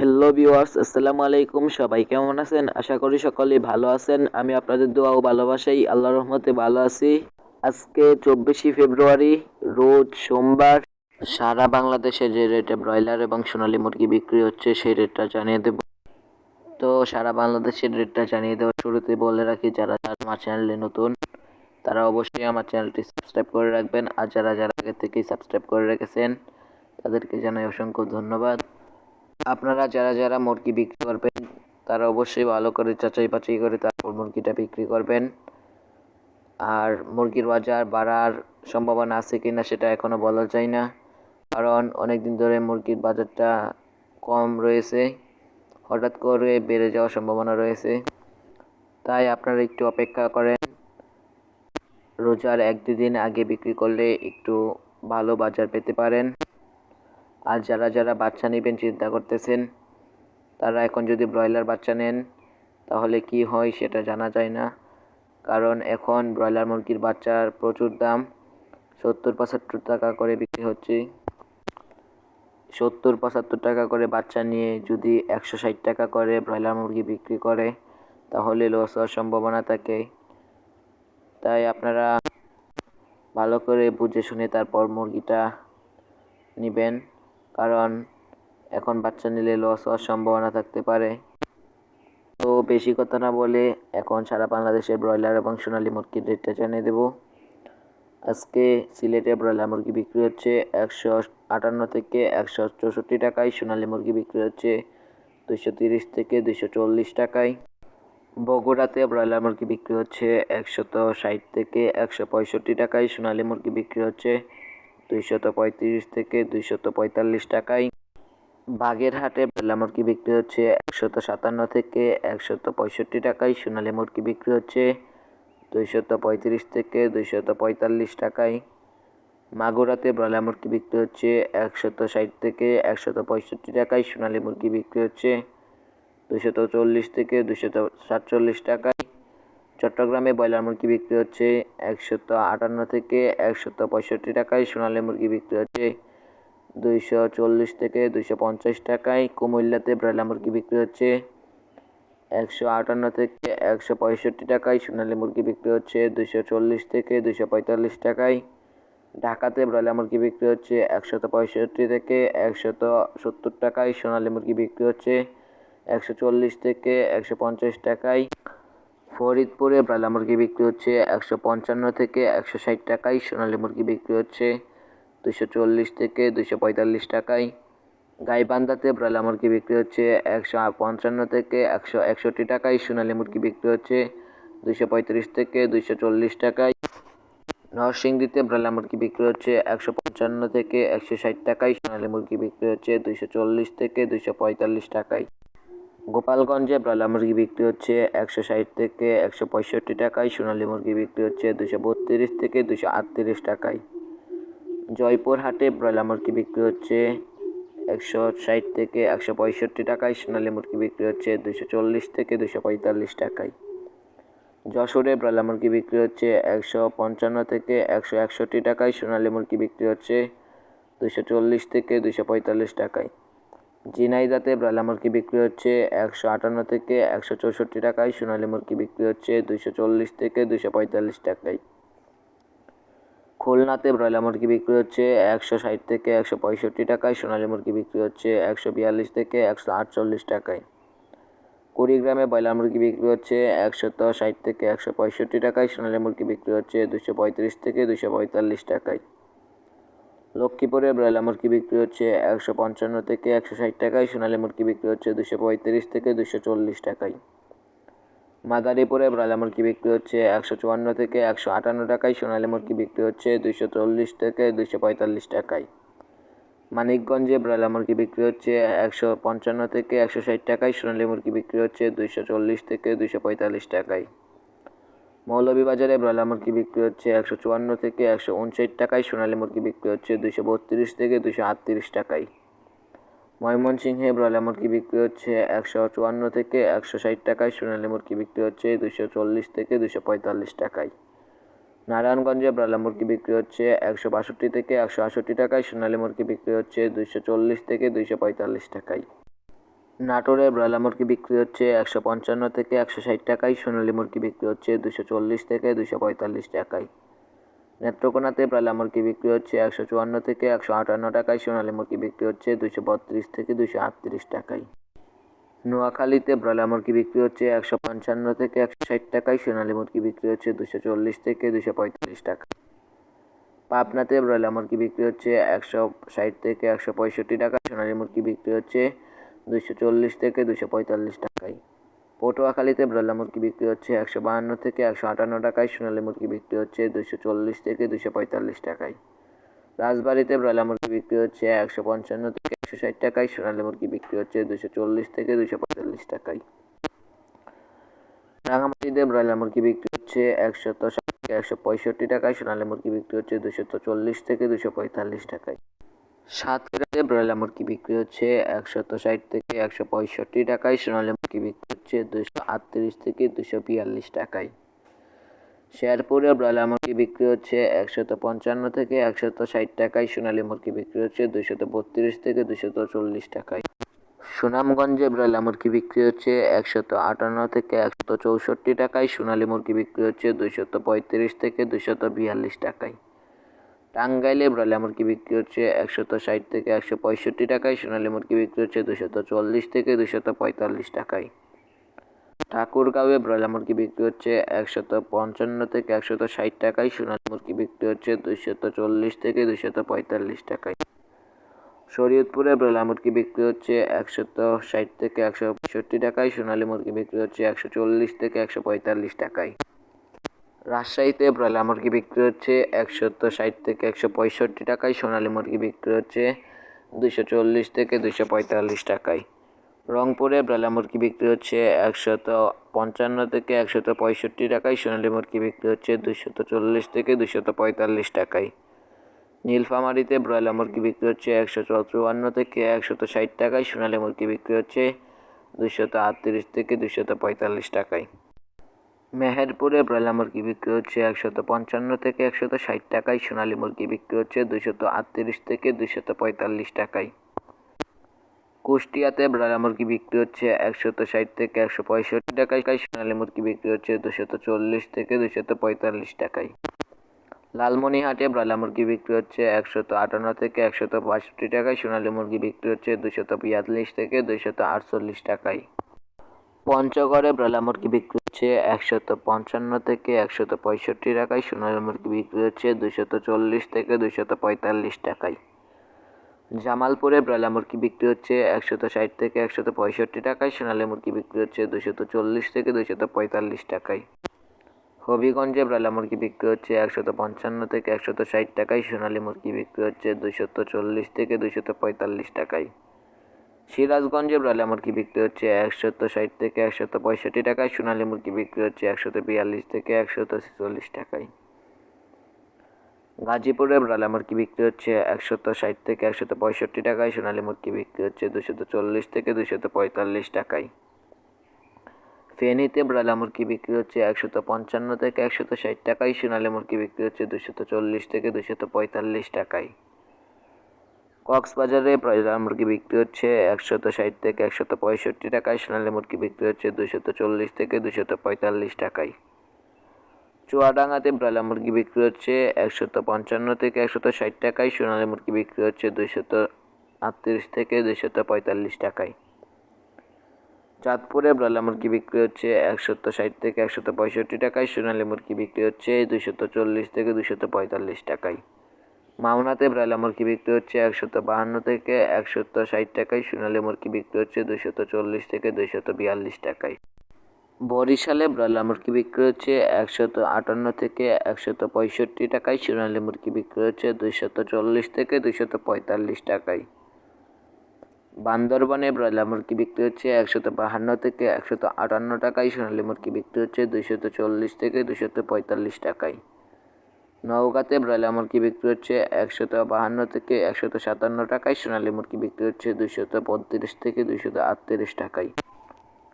Hello viewers আসসালামু আলাইকুম। সবাই কেমন আছেন? আশা করি সকলেই ভালো আছেন। আমি আপনাদের দোয়া ও ভালোবাসাই আল্লাহর রহমতে ভালো আছি। আজকে চব্বিশে ফেব্রুয়ারি, রোজ সোমবার। সারা বাংলাদেশে যে রেটে ব্রয়লার এবং সোনালী মুরগি বিক্রি হচ্ছে, সেই রেটটা জানিয়ে দেব। তো সারা বাংলাদেশের রেটটা জানিয়ে দেওয়ার শুরুতে বলে রাখি, যারা আমার চ্যানেলে নতুন, তারা অবশ্যই আমার চ্যানেলটি সাবস্ক্রাইব করে রাখবেন। আর যারা যারা আগে থেকেই সাবস্ক্রাইব করে রেখেছেন, তাদেরকে জানাই অসংখ্য ধন্যবাদ। আপনারা যারা যারা মুরগি বিক্রি করবেন, তারা অবশ্যই ভালো করে যাচাই বাছাই করে তারপর মুরগিটা বিক্রি করবেন। আর মুরগির বাজার বাড়ার সম্ভাবনা আছে কি না সেটা এখনও বলা যায় না। কারণ অনেক দিন ধরে মুরগির বাজারটা কম রয়েছে, হঠাৎ করে বেড়ে যাওয়ার সম্ভাবনা রয়েছে। তাই আপনারা একটু অপেক্ষা করেন, রোজার এক দুদিন আগে বিক্রি করলে একটু ভালো বাজার পেতে পারেন। আর যারা যারা বাচ্চা নেবেন, চিন্তা করতেছেন, তারা এখন যদি ব্রয়লার বাচ্চা নেন, তাহলে কি হয় সেটা জানা যায় না। কারণ এখন ব্রয়লার মুরগির বাচ্চার প্রচুর দাম। সত্তর, পঁচাত্তর টাকা করে বিক্রি হচ্ছে। সত্তর, পঁচাত্তর টাকা করে বাচ্চা নিয়ে যদি একশো ষাট টাকা করে ব্রয়লার মুরগি বিক্রি করে, তাহলে লস হওয়ার সম্ভাবনা থাকে। তাই আপনারা ভালো করে বুঝে শুনে তারপর মুরগিটা নেবেন। কারণ এখন বাচ্চা নিলে লস হওয়ার সম্ভাবনা থাকতে পারে। তো বেশি কথা না বলে এখন সারা বাংলাদেশের ব্রয়লার এবং সোনালী মুরগির রেটটা জানিয়ে দেবো। আজকে সিলেটে ব্রয়লার মুরগি বিক্রি হচ্ছে একশো আটান্ন থেকে একশো চৌষট্টি টাকায়, সোনালী মুরগি বিক্রি হচ্ছে দুশো তিরিশ থেকে দুশো চল্লিশ টাকায়। বগুড়াতে ব্রয়লার মুরগি বিক্রি হচ্ছে একশত ষাট থেকে একশো পঁয়ষট্টি টাকায়, সোনালী মুরগি বিক্রি হচ্ছে দুইশত পঁয়ত্রিশ থেকে দুইশত পঁয়তাল্লিশ টাকায়। বাগেরহাটে ব্রয়লার মুরগি বিক্রি হচ্ছে একশত সাতান্ন থেকে একশত পঁয়ষট্টি টাকায়। সোনালী মুরগি বিক্রি হচ্ছে দুইশত পঁয়ত্রিশ থেকে দুইশত পঁয়তাল্লিশ টাকায়। মাগুরাতে ব্রয়লার মুরগি বিক্রি হচ্ছে একশত ষাট থেকে একশত পঁয়ষট্টি টাকায়। সোনালী মুরগি বিক্রি হচ্ছে দুশত চল্লিশ থেকে দুশত সাতচল্লিশ টাকায়। চট্টগ্রামে ব্রয়লার মুরগি বিক্রি হচ্ছে একশত আটান্ন থেকে একশত পঁয়ষট্টি টাকায়, সোনালী মুরগি বিক্রি হচ্ছে দুইশো চল্লিশ থেকে দুইশো পঞ্চাশ টাকায়, কুমিল্লাতে ব্রয়লার মুরগি বিক্রি হচ্ছে একশো আটান্ন থেকে একশো পঁয়ষট্টি টাকায়, সোনালী মুরগি বিক্রি হচ্ছে দুইশো চল্লিশ থেকে দুইশো পঁয়তাল্লিশ টাকায়, ঢাকাতে ব্রয়লার মুরগি বিক্রি হচ্ছে একশত পঁয়ষট্টি থেকে একশত সত্তর টাকায়, সোনালী মুরগি বিক্রি হচ্ছে একশো চল্লিশ থেকে একশো পঞ্চাশ টাকায়। ফরিদপুরে ব্রয়লার মুরগি বিক্রি হচ্ছে একশো পঞ্চান্ন থেকে একশো ষাট টাকায়, সোনালী মুরগি বিক্রি হচ্ছে দুশো চল্লিশ থেকে দুশো পঁয়তাল্লিশ টাকায়। গাইবান্ধাতে ব্রয়লার মুরগি বিক্রি হচ্ছে একশো পঞ্চান্ন থেকে একশো একষট্টি টাকায়, সোনালী মুরগি বিক্রি হচ্ছে দুশো পঁয়ত্রিশ থেকে দুশো চল্লিশ টাকায়। নরসিংদীতে ব্রয়লার মুরগি বিক্রি হচ্ছে একশো পঞ্চান্ন থেকে একশো ষাট টাকায়, সোনালী মুরগি বিক্রি হচ্ছে দুশো চল্লিশ থেকে দুশো পঁয়তাল্লিশ টাকায়। গোপালগঞ্জে ব্রয়লার মুরগি বিক্রি হচ্ছে একশো ষাট থেকে একশো পঁয়ষট্টি টাকায়, সোনালী মুরগি বিক্রি হচ্ছে দুশো বত্রিশ থেকে দুশো আটত্রিশ টাকায়। জয়পুরহাটে ব্রয়লার মুরগি বিক্রি হচ্ছে একশো ষাট থেকে একশো পঁয়ষট্টি টাকায়, সোনালী মুরগি বিক্রি হচ্ছে দুশো চল্লিশ থেকে দুশো পঁয়তাল্লিশ টাকায়। যশোরে ব্রয়লার মুরগি বিক্রি হচ্ছে একশো পঞ্চান্ন থেকে একশো একষট্টি টাকায়, সোনালী মুরগি বিক্রি হচ্ছে দুশো চল্লিশ থেকে দুশো পঁয়তাল্লিশ টাকায়। ঝিনাইদাতে ব্রয়লার মুরগি বিক্রি হচ্ছে একশো আটান্ন থেকে একশো চৌষট্টি টাকায়। সোনালী মুরগি বিক্রি হচ্ছে দুশো চল্লিশ থেকে দুশো পঁয়তাল্লিশ টাকায়। খুলনাতে ব্রয়লার মুরগি বিক্রি হচ্ছে একশো ষাট থেকে একশো পঁয়ষট্টি টাকায়। সোনালী মুরগি বিক্রি হচ্ছে একশো বিয়াল্লিশ থেকে একশো আটচল্লিশ টাকায়। কুড়িগ্রামে ব্রয়লার মুরগি বিক্রি হচ্ছে একশত ষাট থেকে একশো পঁয়ষট্টি টাকায়। সোনালী মুরগি বিক্রি হচ্ছে দুশো পঁয়ত্রিশ থেকে দুশো পঁয়তাল্লিশ টাকায়। লক্ষ্মীপুরে ব্রয়লার মুরগি বিক্রি হচ্ছে একশো পঞ্চান্ন থেকে একশো ষাট টাকায়, সোনালী মুরগি বিক্রি হচ্ছে দুশো পঁয়ত্রিশ থেকে দুশো চল্লিশ টাকায়। মাদারীপুরে ব্রয়লার মুরগি বিক্রি হচ্ছে একশো চুয়ান্ন থেকে একশো আটান্ন টাকায়, সোনালী মুরগি বিক্রি হচ্ছে দুশো চল্লিশ থেকে দুশো পঁয়তাল্লিশ টাকায়। মানিকগঞ্জে ব্রয়লার মুরগি বিক্রি হচ্ছে একশো পঞ্চান্ন থেকে একশো ষাট টাকায়, সোনালী মুরগি বিক্রি হচ্ছে দুশো চল্লিশ থেকে দুশো পঁয়তাল্লিশ টাকায়। মৌলভীবাজারে ব্রয়লার মুরগি বিক্রি হচ্ছে একশো চুয়ান্ন থেকে একশো উনষাট টাকায়, সোনালী মুরগি বিক্রি হচ্ছে দুশো বত্রিশ থেকে দুশো আটত্রিশ টাকায়। ময়মনসিংহে ব্রয়লার মুরগি বিক্রি হচ্ছে একশো চুয়ান্ন থেকে একশো ষাট টাকায়, সোনালী মুরগি বিক্রি হচ্ছে দুশো চল্লিশ থেকে দুশো পঁয়তাল্লিশ টাকায়। নারায়ণগঞ্জে ব্রয়লার মুরগি বিক্রি হচ্ছে একশো বাষট্টি থেকে একশো আষট্টি টাকায়, সোনালী মুরগি বিক্রি হচ্ছে দুশো চল্লিশ থেকে দুশো পঁয়তাল্লিশ টাকায়। নাটোরে ব্রয়লার মুরগি বিক্রি হচ্ছে একশো পঞ্চান্ন থেকে একশো ষাট টাকায়, সোনালী মুরগি বিক্রি হচ্ছে দুশো চল্লিশ থেকে দুশো পঁয়তাল্লিশ টাকায়। নেত্রকোনাতে ব্রয়লার মুরগি বিক্রি হচ্ছে একশো চুয়ান্ন থেকে একশো আটান্ন টাকায়, সোনালী মুরগি বিক্রি হচ্ছে দুশো বত্রিশ থেকে দুশো আটত্রিশ টাকায়। নোয়াখালীতে ব্রয়লার মুরগি বিক্রি হচ্ছে একশো পঞ্চান্ন থেকে একশো ষাট টাকায়, সোনালী মুরগি বিক্রি হচ্ছে দুশো চল্লিশ থেকে দুশো পঁয়তাল্লিশ টাকা পাবনাতে ব্রয়লার মুরগি বিক্রি হচ্ছে একশো ষাট থেকে একশো পঁয়ষট্টি টাকা সোনালী মুরগি বিক্রি হচ্ছে দুশো চল্লিশ থেকে দুশো পঁয়তাল্লিশ টাকায়। পটুয়াখালীতে ব্রয়লার মুরগি বিক্রি হচ্ছে একশো বাহান্ন থেকে একশো আটান্ন টাকায়, সোনালী মুরগি বিক্রি হচ্ছে দুশো চল্লিশ থেকে দুশো পঁয়তাল্লিশ টাকায়। রাজবাড়িতে ব্রয়লার মুরগি বিক্রি হচ্ছে একশো পঞ্চান্ন থেকে একশো ষাট টাকায়, সোনালী মুরগি বিক্রি হচ্ছে দুশো চল্লিশ থেকে দুশো পঁয়তাল্লিশ টাকায়। রাঙামাটিতে ব্রয়লার মুরগি বিক্রি হচ্ছে একশো ষাট থেকে একশো পঁয়ষট্টি টাকায়, সোনালী মুরগি বিক্রি হচ্ছে দুশো চল্লিশ থেকে দুশো পঁয়তাল্লিশ টাকায়। সাতক্ষীরাতে ব্রয়লার মুরগি বিক্রি হচ্ছে একশত ষাট থেকে একশো পঁয়ষট্টি টাকায়, সোনালী মুরগি বিক্রি হচ্ছে দুশো আটত্রিশ থেকে দুশো বিয়াল্লিশ টাকায়। শেরপুরে ব্রয়লার মুরগি বিক্রি হচ্ছে একশত পঞ্চান্ন থেকে একশত ষাট টাকায়, সোনালী মুরগি বিক্রি হচ্ছে দুশত বত্রিশ থেকে দুশত চল্লিশ টাকায়। সুনামগঞ্জে ব্রয়লার মুরগি বিক্রি হচ্ছে একশত আটান্ন থেকে একশত চৌষট্টি টাকায়, সোনালী মুরগি বিক্রি হচ্ছে দুশত পঁয়ত্রিশ থেকে দুশত বিয়াল্লিশ টাকায়। টাঙ্গাইলে ব্রয়লার মুরগি বিক্রি হচ্ছে একশত ষাট থেকে একশো পঁয়ষট্টি টাকায়, সোনালী মুরগি বিক্রি হচ্ছে দুশত চল্লিশ থেকে দুশত পঁয়তাল্লিশ টাকায়। ঠাকুরগাঁওয়ে ব্রয়লার মুরগি বিক্রি হচ্ছে একশত পঞ্চান্ন থেকে একশত ষাট টাকায়, সোনালী মুরগি বিক্রি হচ্ছে দুশত চল্লিশ থেকে দুশত পঁয়তাল্লিশ টাকায়। শরীয়তপুরে ব্রয়লার মুরগি বিক্রি হচ্ছে একশত ষাট থেকে একশো পঁয়ষট্টি টাকায়, সোনালী মুরগি বিক্রি হচ্ছে একশো চল্লিশ থেকে একশো পঁয়তাল্লিশ টাকায়। রাজশাহীতে ব্রয়লার মুরগি বিক্রি হচ্ছে একশত ষাট থেকে একশো পঁয়ষট্টি টাকায়, সোনালী মুরগি বিক্রি হচ্ছে দুশো চল্লিশ থেকে দুশো পঁয়তাল্লিশ টাকায়। রংপুরে ব্রয়লার মুরগি বিক্রি হচ্ছে একশত পঞ্চান্ন থেকে একশত পঁয়ষট্টি টাকায়, সোনালী মুরগি বিক্রি হচ্ছে দুশত চল্লিশ থেকে দুশত পঁয়তাল্লিশ টাকায়। নীলফামারিতে ব্রয়লার মুরগি বিক্রি হচ্ছে একশো চুয়ান্ন থেকে একশত ষাট টাকায়, সোনালী মুরগি বিক্রি হচ্ছে দুশত আটত্রিশ থেকে দুশত পঁয়তাল্লিশ টাকায়। মেহেরপুরে ব্রয়লার মুরগি বিক্রি হচ্ছে একশত পঞ্চান্ন থেকে একশত ষাট টাকায়। সোনালী মুরগি বিক্রি হচ্ছে দুশত আটত্রিশ থেকে দুশত পঁয়তাল্লিশ টাকায়। কুষ্টিয়াতে ব্রয়লার মুরগি বিক্রি হচ্ছে একশত ষাট থেকে একশো পঁয়ষট্টি টাকায়। সোনালী মুরগি বিক্রি হচ্ছে দুশত চল্লিশ থেকে দুশত পঁয়তাল্লিশ টাকায়। লালমনিহাটে ব্রয়লার মুরগি বিক্রি হচ্ছে একশত আটান্ন থেকে একশত বাষট্টি টাকায়। সোনালী মুরগি বিক্রি হচ্ছে দুশত বিয়াল্লিশ থেকে দুশত আটচল্লিশ টাকায়। পঞ্চগড়ে ব্রয়লার মুরগি বিক্রি হচ্ছে একশত পঞ্চান্ন থেকে একশত পঁয়ষট্টি টাকায়, সোনালী মুরগি বিক্রি হচ্ছে দুশত চল্লিশ থেকে দুশত পঁয়তাল্লিশ টাকায়। জামালপুরে ব্রয়লার মুরগি বিক্রি হচ্ছে একশত ষাট থেকে একশত পঁয়ষট্টি টাকায়, সোনালী মুরগি বিক্রি হচ্ছে দুশত চল্লিশ থেকে দুশত পঁয়তাল্লিশ টাকায়। হবিগঞ্জে ব্রয়লার মুরগি বিক্রি হচ্ছে একশত পঞ্চান্ন থেকে একশত ষাট টাকায়, সোনালী মুরগি বিক্রি হচ্ছে দুশত চল্লিশ থেকে দুশত পঁয়তাল্লিশ টাকায়। সিরাজগঞ্জে ব্রয়লার মুরগি বিক্রি হচ্ছে একশত ষাট থেকে একশত পঁয়ষট্টি টাকায়। সোনালী মুরগি বিক্রি হচ্ছে একশত বিয়াল্লিশ থেকে একশত ছেচল্লিশ টাকায়। গাজীপুরে ব্রয়লার মুরগি বিক্রি হচ্ছে একশত ষাট থেকে একশত পঁয়ষট্টি টাকায়। সোনালী মুরগি বিক্রি হচ্ছে দুশত চল্লিশ থেকে দুশত পঁয়তাল্লিশ টাকায়। ফেনীতে ব্রয়লার মুরগি বিক্রি হচ্ছে একশত পঞ্চান্ন থেকে একশত ষাট টাকায়। সোনালী মুরগি বিক্রি হচ্ছে দুশত চল্লিশ থেকে দুশত পঁয়তাল্লিশ টাকায়। কক্সবাজারে ব্রয়লার মুরগি বিক্রি হচ্ছে একশত ষাট থেকে একশত পঁয়ষট্টি টাকায়, সোনালী মুরগি বিক্রি হচ্ছে দুশত চল্লিশ থেকে দুশত পঁয়তাল্লিশ টাকায়। চুয়াডাঙ্গাতে ব্রয়লার মুরগি বিক্রি হচ্ছে একশত পঞ্চান্ন থেকে একশত ষাট টাকায়, সোনালী মুরগি বিক্রি হচ্ছে দুশত আটত্রিশ থেকে দুশত পঁয়তাল্লিশ টাকায়। চাঁদপুরে ব্রয়লার মুরগি বিক্রি হচ্ছে একশত ষাট থেকে একশত পঁয়ষট্টি টাকায়, সোনালী মুরগি বিক্রি হচ্ছে দুশত চল্লিশ থেকে দুশত পঁয়তাল্লিশ টাকায়। মাওনাতে ব্রয়লার মুরগি বিক্রি হচ্ছে একশত বাহান্ন থেকে একশত ষাট টাকায়। সোনালী মুরগি বিক্রি হচ্ছে দুশত চল্লিশ থেকে দুশত বিয়াল্লিশ টাকায়। বরিশালে ব্রয়লার মুরগি বিক্রি হচ্ছে একশত আটান্ন থেকে একশত পঁয়ষট্টি টাকায়। সোনালী মুরগি বিক্রি হচ্ছে দুইশত চল্লিশ থেকে দুইশত পঁয়তাল্লিশ টাকায়। বান্দরবনে ব্রয়লার মুরগি বিক্রি হচ্ছে একশত বাহান্ন থেকে একশত আটান্ন টাকায়। সোনালী মুরগি বিক্রি হচ্ছে দুইশত চল্লিশ থেকে দুশত পঁয়তাল্লিশ টাকায়। নওগাঁতে ব্রয়লার মুরগি বিক্রি হচ্ছে একশত বাহান্ন থেকে একশত সাতান্ন টাকায়। সোনালী মুরগি বিক্রি হচ্ছে দুইশত বত্রিশ থেকে দুইশত আটত্রিশ টাকায়।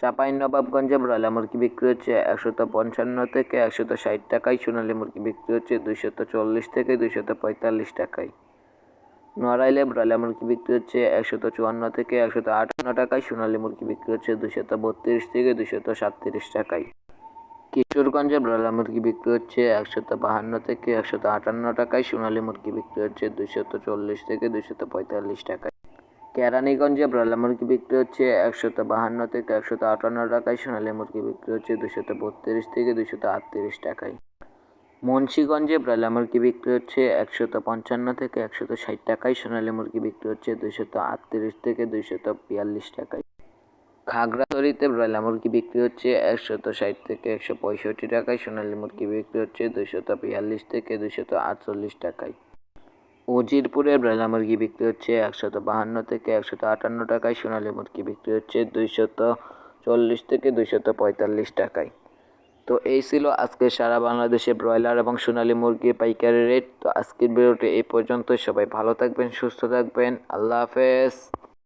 চাপাই নবাবগঞ্জে ব্রয়লার মুরগি বিক্রি হচ্ছে একশত পঞ্চান্ন থেকে একশত ষাট টাকায়। সোনালী মুরগি বিক্রি হচ্ছে দুইশত চল্লিশ থেকে দুইশত পঁয়তাল্লিশ টাকায়। নড়াইলে ব্রয়লার মুরগি বিক্রি হচ্ছে একশত চুয়ান্ন থেকে একশত আটান্ন টাকায়। সোনালী মুরগি বিক্রি হচ্ছে দুশত বত্রিশ থেকে দুশত সাতত্রিশ টাকায়। কিশোরগঞ্জে ব্রয়লার মুরগি বিক্রি হচ্ছে একশত বাহান্ন থেকে একশত আটান্ন টাকায়, সোনালী মুরগি বিক্রি হচ্ছে দুশত চল্লিশ থেকে দুশত পঁয়তাল্লিশ টাকায়। কেরানীগঞ্জে ব্রয়লার মুরগি বিক্রি হচ্ছে একশত বাহান্ন থেকে একশত আটান্ন টাকায়, সোনালী মুরগি বিক্রি হচ্ছে দুশত বত্রিশ থেকে দুশত আটত্রিশ টাকায়। মুন্সীগঞ্জে ব্রয়লার মুরগি বিক্রি হচ্ছে একশত পঞ্চান্ন থেকে একশত ষাট টাকায়, সোনালী মুরগি বিক্রি হচ্ছে দুশত আটত্রিশ থেকে দুশত বিয়াল্লিশ টাকায়। খাগড়াছড়িতে ব্রয়লার মুরগি বিক্রি হচ্ছে একশত ষাট থেকে একশো পঁয়ষট্টি টাকায়, সোনালী মুরগি বিক্রি হচ্ছে দুশত বিয়াল্লিশ থেকে দুশত আটচল্লিশ টাকায়। উজিরপুরে ব্রয়লার মুরগি বিক্রি হচ্ছে একশত বাহান্ন থেকে একশত আটান্ন টাকায়, সোনালী মুরগি বিক্রি হচ্ছে দুইশত চল্লিশ থেকে দুইশত পঁয়তাল্লিশ টাকায়। তো এই ছিল আজকে সারা বাংলাদেশে ব্রয়লার এবং সোনালী মুরগির পাইকারি রেট। তো আজকের ভিডিওটি এই পর্যন্ত সবাই ভালো থাকবেন, সুস্থ থাকবেন। আল্লাহ হাফেজ।